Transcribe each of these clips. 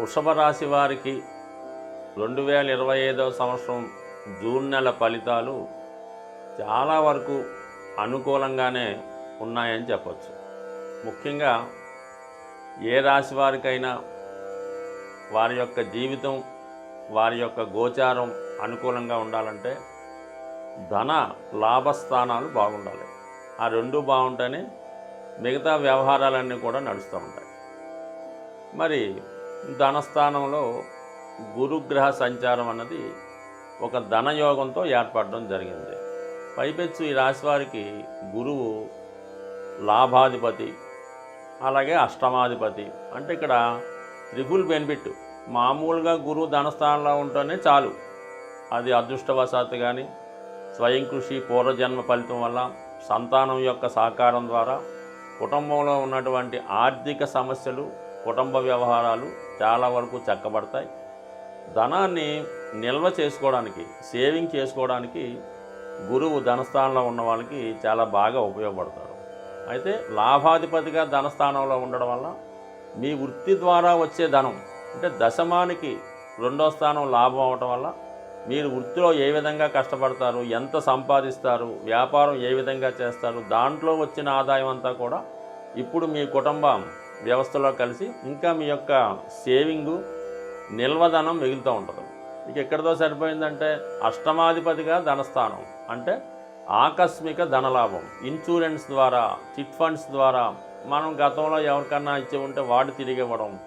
వృషభ రాశి వారికి రెండు వేల ఇరవై ఐదవ సంవత్సరం జూన్ నెల ఫలితాలు చాలా వరకు అనుకూలంగానే ఉన్నాయని చెప్పచ్చు. ముఖ్యంగా ఏ రాశి వారికైనా వారి యొక్క జీవితం వారి యొక్క గోచారం అనుకూలంగా ఉండాలంటే ధన లాభస్థానాలు బాగుండాలి. ఆ రెండు బాగుంటేనే మిగతా వ్యవహారాలన్నీ కూడా నడుస్తూ ఉంటాయి. మరి ధనస్థానంలో గురుగ్రహ సంచారం అన్నది ఒక ధనయోగంతో ఏర్పడడం జరిగింది. పైపెచ్చు ఈ రాశి వారికి గురువు లాభాధిపతి అలాగే అష్టమాధిపతి. అంటే ఇక్కడ త్రిపుల్ బెనిఫిట్. మామూలుగా గురువు ధనస్థానంలో ఉంటేనే చాలు. అది అదృష్టవశాత్తు కానీ స్వయం కృషి పూర్వజన్మ ఫలితం వల్ల సంతానం యొక్క సహకారం ద్వారా కుటుంబంలో ఉన్నటువంటి ఆర్థిక సమస్యలు కుటుంబ వ్యవహారాలు చాలా వరకు చక్కబడతాయి. ధనాన్ని నిల్వ చేసుకోవడానికి సేవింగ్ చేసుకోవడానికి గురువు ధనస్థానంలో ఉన్న వాళ్ళకి చాలా బాగా ఉపయోగపడతాడు అయితే లాభాధిపతిగా ధనస్థానంలో ఉండడం వల్ల మీ వృత్తి ద్వారా వచ్చే ధనం అంటే దశమానికి రెండో స్థానం లాభం అవటం వల్ల మీరు వృత్తిలో ఏ విధంగా కష్టపడతారు ఎంత సంపాదిస్తారు వ్యాపారం ఏ విధంగా చేస్తారు దాంట్లో వచ్చిన ఆదాయం అంతా కూడా ఇప్పుడు మీ కుటుంబం వ్యవస్థలో కలిసి ఇంకా మీ యొక్క సేవింగు నిల్వధనం మిగులుతూ ఉంటుంది. ఇక ఎక్కడితో సరిపోయిందంటే అష్టమాధిపతిగా ధనస్థానం అంటే ఆకస్మిక ధనలాభం. ఇన్సూరెన్స్ ద్వారా చిట్ ఫండ్స్ ద్వారా మనం గతంలో ఎవరికన్నా ఇచ్చి ఉంటే వాడు తిరిగి ఇవ్వడం.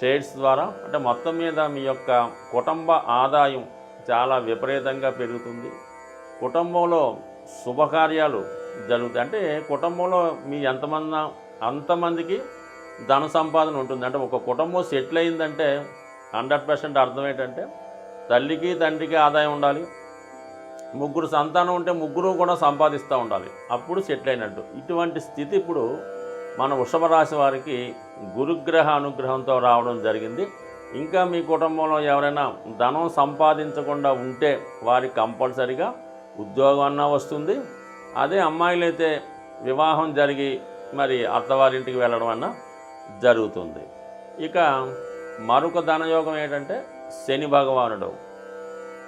షేర్స్ ద్వారా అంటే మొత్తం మీద మీ యొక్క కుటుంబ ఆదాయం చాలా విపరీతంగా పెరుగుతుంది. కుటుంబంలో శుభకార్యాలు జరుగుతాయి. అంటే కుటుంబంలో మీ ఎంతమంది అంతమందికి ధన సంపాదన ఉంటుంది. అంటే ఒక కుటుంబం సెటిల్ అయిందంటే హండ్రెడ్ పర్సెంట్ అర్థం ఏంటంటే తల్లికి తండ్రికి ఆదాయం ఉండాలి. ముగ్గురు సంతానం ఉంటే ముగ్గురు కూడా సంపాదిస్తూ ఉండాలి. అప్పుడు సెటిల్ అయినట్టు. ఇటువంటి స్థితి ఇప్పుడు మన వృషభ రాశి వారికి గురుగ్రహ అనుగ్రహంతో రావడం జరిగింది. ఇంకా మీ కుటుంబంలో ఎవరైనా ధనం సంపాదించకుండా ఉంటే వారికి కంపల్సరిగా ఉద్యోగం అన్నా వస్తుంది. అదే అమ్మాయిలైతే వివాహం జరిగి మరి అత్తవారింటికి వెళ్ళడం అన్నా జరుగుతుంది. ఇక మరొక ధనయోగం ఏంటంటే శని భగవానుడు.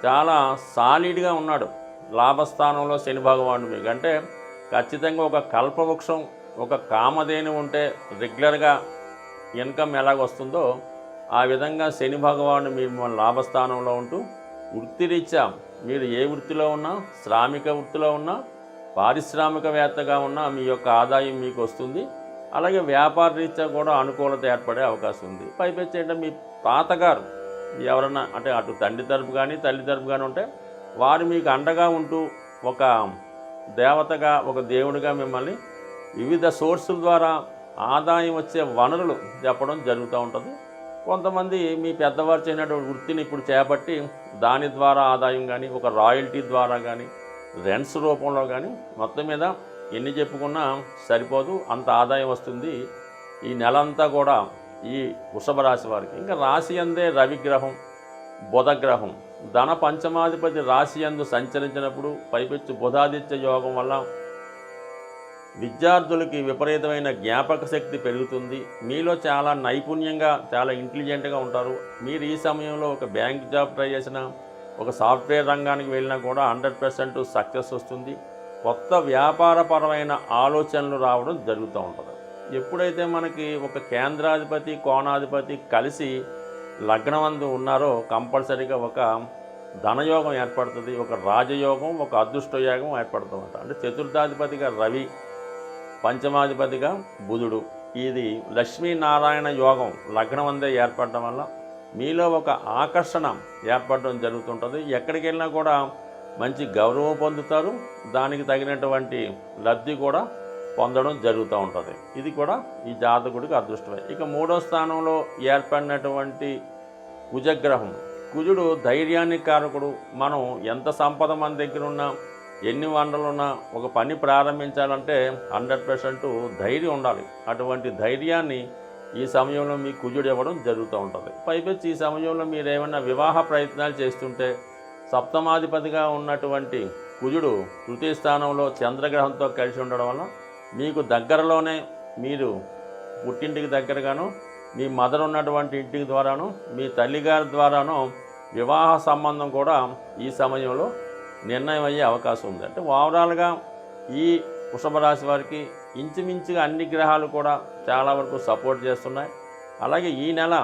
చాలా సాలిడ్గా ఉన్నాడు. లాభస్థానంలో శని భగవానుడు మీకు. అంటే ఖచ్చితంగా ఒక కల్పవృక్షం ఒక కామధేని ఉంటే రెగ్యులర్గా ఇన్కమ్ ఎలాగ వస్తుందో ఆ విధంగా శని భగవానుడు మీరు లాభస్థానంలో ఉంటూ వృత్తిరీత్యా మీరు ఏ వృత్తిలో ఉన్నా శ్రామిక వృత్తిలో ఉన్నా పారిశ్రామికవేత్తగా ఉన్నా మీ యొక్క ఆదాయం మీకు వస్తుంది. అలాగే వ్యాపార రీత్యా కూడా అనుకూలత ఏర్పడే అవకాశం ఉంది. పైపెచ్చి ఏంటంటే మీ తాతగారు ఎవరన్నా అంటే అటు తండ్రి తరపు కానీ తల్లి తరపు కానీ ఉంటే వారు మీకు అండగా ఉంటూ ఒక దేవతగా ఒక దేవుడిగా మిమ్మల్ని వివిధ సోర్సుల ద్వారా ఆదాయం వచ్చే వనరులు చెప్పడం జరుగుతూ ఉంటుంది. కొంతమంది మీ పెద్దవారు చేయనటువంటి వృత్తిని ఇప్పుడు చేపట్టి దాని ద్వారా ఆదాయం కానీ ఒక రాయల్టీ ద్వారా కానీ రెంట్స్ రూపంలో కానీ మొత్తం మీద ఎన్ని చెప్పుకున్నా సరిపోదు అంత ఆదాయం వస్తుంది. ఈ నెలంతా కూడా ఈ వృషభ రాశి వారికి. ఇంకా రాశి అందే రవిగ్రహం బుధగ్రహం. ధన పంచమాధిపతి రాశి అందు సంచరించినప్పుడు పైపెచ్చు బుధాదిత్య యోగం వల్ల విద్యార్థులకి విపరీతమైన జ్ఞాపక శక్తి పెరుగుతుంది. మీలో చాలా నైపుణ్యంగా చాలా ఇంటెలిజెంట్గా ఉంటారు. మీరు ఈ సమయంలో ఒక బ్యాంక్ జాబ్ ట్రై చేసినా ఒక సాఫ్ట్వేర్ రంగానికి వెళ్ళినా కూడా హండ్రెడ్ పర్సెంట్ సక్సెస్ వస్తుంది. కొత్త వ్యాపారపరమైన ఆలోచనలు రావడం జరుగుతూ ఉంటుంది. ఎప్పుడైతే మనకి ఒక కేంద్రాధిపతి కోణాధిపతి కలిసి లగ్నమందు ఉన్నారో కంపల్సరీగా ఒక ధనయోగం ఏర్పడుతుంది ఒక రాజయోగం ఒక అదృష్ట యోగం ఏర్పడుతుందట అంటే చతుర్థాధిపతిగా రవి పంచమాధిపతిగా బుధుడు. ఇది లక్ష్మీనారాయణ యోగం లగ్నం అందే ఏర్పడటం వల్ల మీలో ఒక ఆకర్షణ ఏర్పడడం జరుగుతుంటుంది ఎక్కడికి వెళ్ళినా కూడా మంచి గౌరవం పొందుతారు. దానికి తగినటువంటి లబ్ధి కూడా పొందడం జరుగుతూ ఉంటుంది. ఇది కూడా ఈ జాతకుడికి అదృష్టమే. ఇక మూడో స్థానంలో ఏర్పడినటువంటి కుజగ్రహం. కుజుడు ధైర్యాన్ని కారకుడు. మనం ఎంత సంపద మన దగ్గర ఉన్నా ఎన్ని వనరులున్నా ఒక పని ప్రారంభించాలంటే హండ్రెడ్ పర్సెంట్ ధైర్యం ఉండాలి. అటువంటి ధైర్యాన్ని ఈ సమయంలో మీ కుజుడు ఇవ్వడం జరుగుతూ ఉంటుంది. పైపెచ్చి ఈ సమయంలో మీరు ఏమైనా వివాహ ప్రయత్నాలు చేస్తుంటే సప్తమాధిపతిగా ఉన్నటువంటి కుజుడు తృతీయ స్థానంలో చంద్రగ్రహంతో కలిసి ఉండడం వల్ల మీకు దగ్గరలోనే మీరు పుట్టింటికి దగ్గరగాను మీ మదర్ ఉన్నటువంటి ఇంటికి ద్వారాను మీ తల్లిగారి ద్వారాను వివాహ సంబంధం కూడా ఈ సమయంలో నిర్ణయం అయ్యే అవకాశం ఉంది. అంటే ఓవరాల్గా ఈ వృషభ రాశి వారికి ఇంచుమించుగా అన్ని గ్రహాలు కూడా చాలా వరకు సపోర్ట్ చేస్తున్నాయి. అలాగే ఈ నెల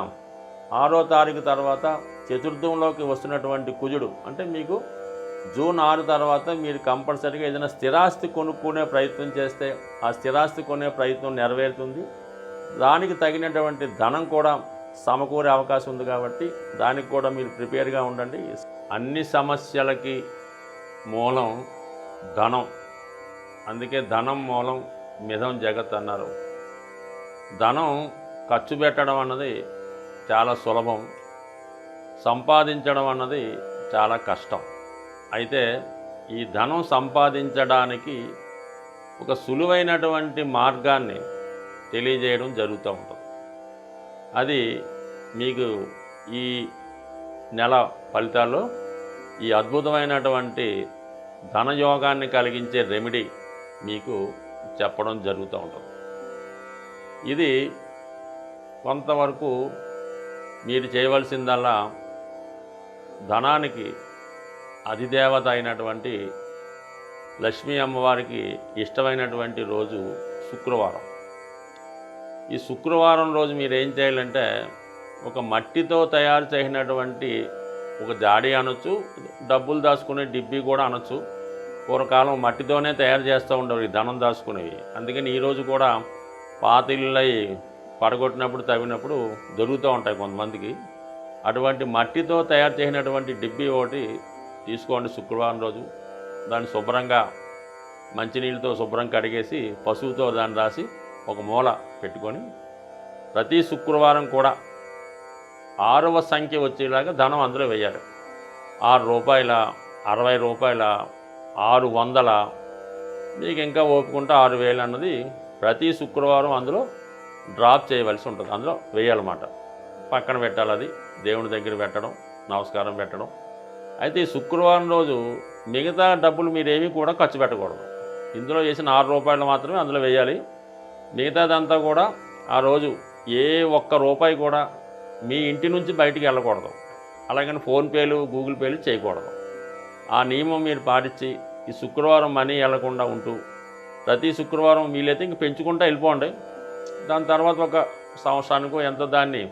ఆరో తారీఖు తర్వాత చతుర్థంలోకి వస్తున్నటువంటి కుజుడు అంటే మీకు జూన్ ఆరు తర్వాత మీరు కంపల్సరీగా ఏదైనా స్థిరాస్తి కొనుక్కునే ప్రయత్నం చేస్తే ఆ స్థిరాస్తి కొనే ప్రయత్నం నెరవేరుతుంది. దానికి తగినటువంటి ధనం కూడా సమకూరే అవకాశం ఉంది కాబట్టి దానికి కూడా మీరు ప్రిపేర్గా ఉండండి. అన్ని సమస్యలకి మూలం ధనం. అందుకే ధనం మూలం మిథం జగత్ అన్నారు. ధనం ఖర్చు పెట్టడం అన్నది చాలా సులభం. సంపాదించడం అన్నది చాలా కష్టం. అయితే ఈ ధనం సంపాదించడానికి ఒక సులువైనటువంటి మార్గాన్ని తెలియజేయడం జరుగుతూ ఉంటుంది. అది మీకు ఈ నెల ఫలితాల్లో ఈ అద్భుతమైనటువంటి ధనయోగాన్ని కలిగించే రెమెడీ మీకు చెప్పడం జరుగుతూ ఉంటుంది. ఇది కొంతవరకు మీరు చేయవలసిందల్లా ధనానికి అధిదేవత అయినటువంటి లక్ష్మీ అమ్మవారికి ఇష్టమైనటువంటి రోజు శుక్రవారం. ఈ శుక్రవారం రోజు మీరు ఏం చేయాలంటే ఒక మట్టితో తయారు చేసినటువంటి ఒక జాడీ అనొచ్చు డబ్బులు దాచుకునే డిబ్బీ కూడా అనొచ్చు. పూర్వకాలం మట్టితోనే తయారు చేస్తూ ఉండేవి ఈ ధనం దాచుకునేవి. అందుకని ఈరోజు కూడా పాతిళ్ళై పడగొట్టినప్పుడు తవ్వినప్పుడు దొరుకుతూ ఉంటాయి కొంతమందికి. అటువంటి మట్టితో తయారు చేసినటువంటి డిబ్బీ ఒకటి తీసుకోండి శుక్రవారం రోజు. దాన్ని శుభ్రంగా మంచినీళ్ళతో శుభ్రం కడిగేసి పశువుతో దాన్ని రాసి ఒక మూల పెట్టుకొని ప్రతి శుక్రవారం కూడా ఆరవ సంఖ్య వచ్చేలాగా ధనం అందులో వేయాలి. ఆరు రూపాయల అరవై రూపాయల ఆరు వందల మీకు ఇంకా ఓపుకుంటే ఆరు వేలు అన్నది ప్రతి శుక్రవారం అందులో డ్రాప్ చేయవలసి ఉంటుంది. అందులో వేయాలన్నమాట. పక్కన పెట్టాలి అది. దేవుని దగ్గర పెట్టడం నమస్కారం పెట్టడం. అయితే ఈ శుక్రవారం రోజు మిగతా డబ్బులు మీరేమీ కూడా ఖర్చు పెట్టకూడదు. ఇందులో చేసిన ఆరు రూపాయలు మాత్రమే అందులో వేయాలి. మిగతాదంతా కూడా ఆ రోజు ఏ ఒక్క రూపాయి కూడా మీ ఇంటి నుంచి బయటికి వెళ్ళకూడదు. అలాగని ఫోన్పేలు గూగుల్ పేలు చేయకూడదు. ఆ నియమం మీరు పాటించి ఈ శుక్రవారం మనీ వెళ్ళకుండా ఉంటూ ప్రతి శుక్రవారం వీలైతే ఇంక పెంచుకుంటూ వెళ్ళిపోండి. దాని తర్వాత ఒక సంవత్సరానికి ఎంతో దాన్ని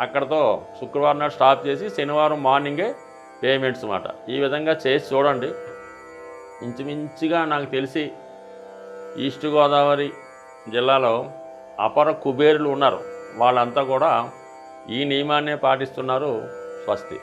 అక్కడతో శుక్రవారం నాడు స్టాప్ చేసి శనివారం మార్నింగే పేమెంట్స్ అన్నమాట ఈ విధంగా చేసి చూడండి. ఇంచుమించుగా నాకు తెలిసి ఈస్ట్ గోదావరి జిల్లాలో అపర కుబేరులు ఉన్నారు. వాళ్ళంతా కూడా ఈ నియమాన్నే పాటిస్తున్నారు స్వస్తి